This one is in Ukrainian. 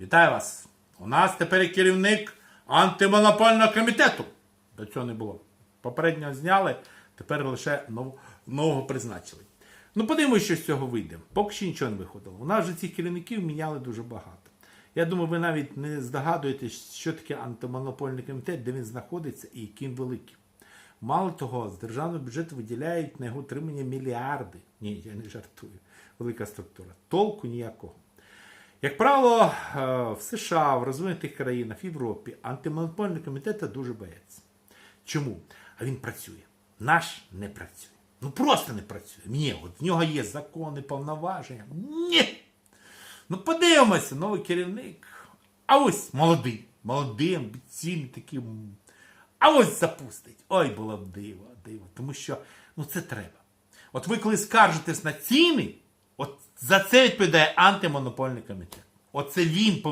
Вітаю вас! У нас тепер є керівник антимонопольного комітету. До цього не було. Попереднього зняли, тепер лише нов- нового призначили. Ну, подивимось, що з цього вийде. Поки що нічого не виходило. У нас вже цих керівників міняли дуже багато. Я думаю, ви навіть не здогадуєтесь, що таке антимонопольний комітет, де він знаходиться і який він великий. Мало того, з державного бюджету виділяють на його утримання мільярди. Ні, я не жартую. Велика структура. Толку ніякого. Як правило, е, в США, в розвинутих країнах, в Європі антимонопольні комітети дуже бояться. Чому? А він працює. Наш не працює. Ну просто не працює. Ні, от в нього є закони, повноваження. Ні. Ну подивимося, новий керівник. А ось молодий, молодий, амбіційний такий. А ось запустить. Ой, було б диво, диво. Тому що ну це треба. От ви коли скаржитесь на ціни, за це відповідає антимонопольний комітет. Оце він